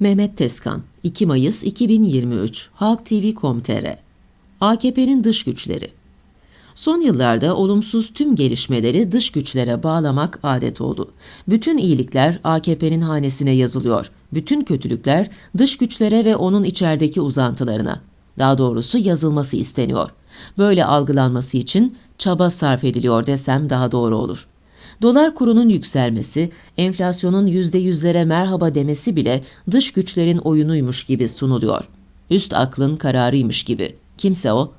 Mehmet Tezkan 2 Mayıs 2023 Halk TV.com.tr AKP'nin dış güçleri Son yıllarda olumsuz tüm gelişmeleri dış güçlere bağlamak adet oldu. Bütün iyilikler AKP'nin hanesine yazılıyor. Bütün kötülükler dış güçlere ve onun içerideki uzantılarına. Daha doğrusu yazılması isteniyor. Böyle algılanması için çaba sarf ediliyor desem daha doğru olur. Dolar kurunun yükselmesi, enflasyonun %100'lere merhaba demesi bile dış güçlerin oyunuymuş gibi sunuluyor. Üst aklın kararıymış gibi. Kimse o?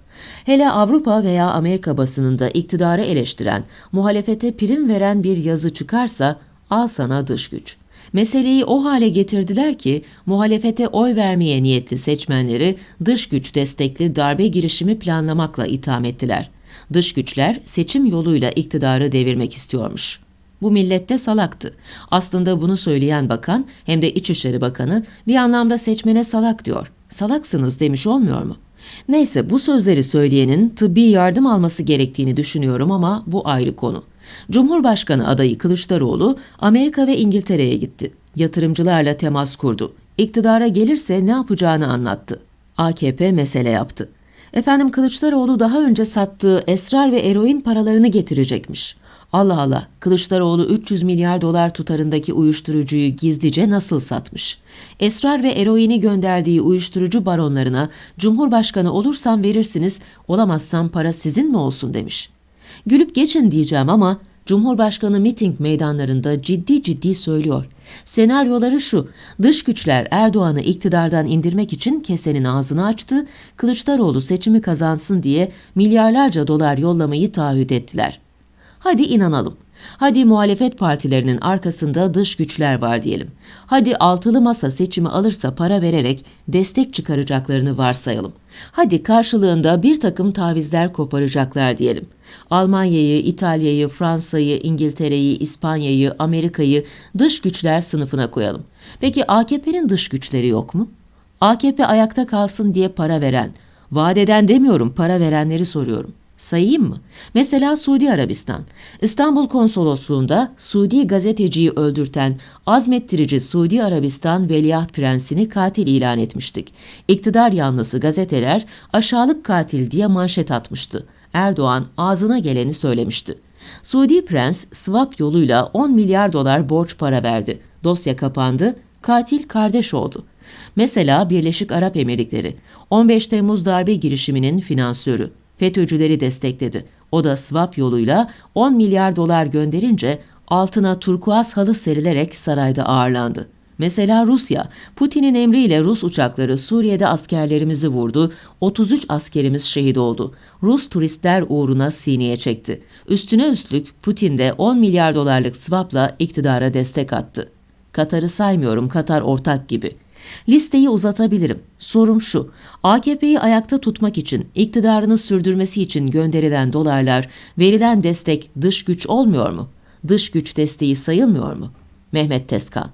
Hele Avrupa veya Amerika basınında iktidarı eleştiren, muhalefete prim veren bir yazı çıkarsa al sana dış güç. Meseleyi o hale getirdiler ki muhalefete oy vermeye niyetli seçmenleri dış güç destekli darbe girişimi planlamakla itham ettiler. Dış güçler seçim yoluyla iktidarı devirmek istiyormuş. Bu millette salaktı. Aslında bunu söyleyen bakan hem de İçişleri Bakanı bir anlamda seçmene salak diyor. Salaksınız demiş olmuyor mu? Neyse bu sözleri söyleyenin tıbbi yardım alması gerektiğini düşünüyorum ama bu ayrı konu. Cumhurbaşkanı adayı Kılıçdaroğlu Amerika ve İngiltere'ye gitti. Yatırımcılarla temas kurdu. İktidara gelirse ne yapacağını anlattı. AKP mesele yaptı. Efendim Kılıçdaroğlu daha önce sattığı esrar ve eroin paralarını getirecekmiş. Allah Allah, Kılıçdaroğlu 300 milyar dolar tutarındaki uyuşturucuyu gizlice nasıl satmış? Esrar ve eroini gönderdiği uyuşturucu baronlarına Cumhurbaşkanı olursam verirsiniz, olamazsam para sizin mi olsun demiş. Gülüp geçin diyeceğim ama Cumhurbaşkanı miting meydanlarında ciddi ciddi söylüyor. Senaryoları şu, dış güçler Erdoğan'ı iktidardan indirmek için kesenin ağzını açtı, Kılıçdaroğlu seçimi kazansın diye milyarlarca dolar yollamayı taahhüt ettiler. Hadi inanalım. Hadi muhalefet partilerinin arkasında dış güçler var diyelim. Hadi altılı masa seçimi alırsa para vererek destek çıkaracaklarını varsayalım. Hadi karşılığında bir takım tavizler koparacaklar diyelim. Almanya'yı, İtalya'yı, Fransa'yı, İngiltere'yi, İspanya'yı, Amerika'yı dış güçler sınıfına koyalım. Peki AKP'nin dış güçleri yok mu? AKP ayakta kalsın diye para veren, vadeden demiyorum para verenleri soruyorum. Sayayım mı? Mesela Suudi Arabistan. İstanbul Konsolosluğunda Suudi gazeteciyi öldürten azmettirici Suudi Arabistan Veliaht Prensini katil ilan etmiştik. İktidar yanlısı gazeteler aşağılık katil diye manşet atmıştı. Erdoğan ağzına geleni söylemişti. Suudi Prens swap yoluyla 10 milyar dolar borç para verdi. Dosya kapandı, katil kardeş oldu. Mesela Birleşik Arap Emirlikleri 15 Temmuz darbe girişiminin finansörü. FETÖ'cüleri destekledi. O da swap yoluyla 10 milyar dolar gönderince altına turkuaz halı serilerek sarayda ağırlandı. Mesela Rusya, Putin'in emriyle Rus uçakları Suriye'de askerlerimizi vurdu, 33 askerimiz şehit oldu. Rus turistler uğruna sineye çekti. Üstüne üstlük Putin de 10 milyar dolarlık swapla iktidara destek attı. Katar'ı saymıyorum, Katar ortak gibi. Listeyi uzatabilirim. Sorum şu. AKP'yi ayakta tutmak için, iktidarını sürdürmesi için gönderilen dolarlar, verilen destek dış güç olmuyor mu? Dış güç desteği sayılmıyor mu? Mehmet Tezkan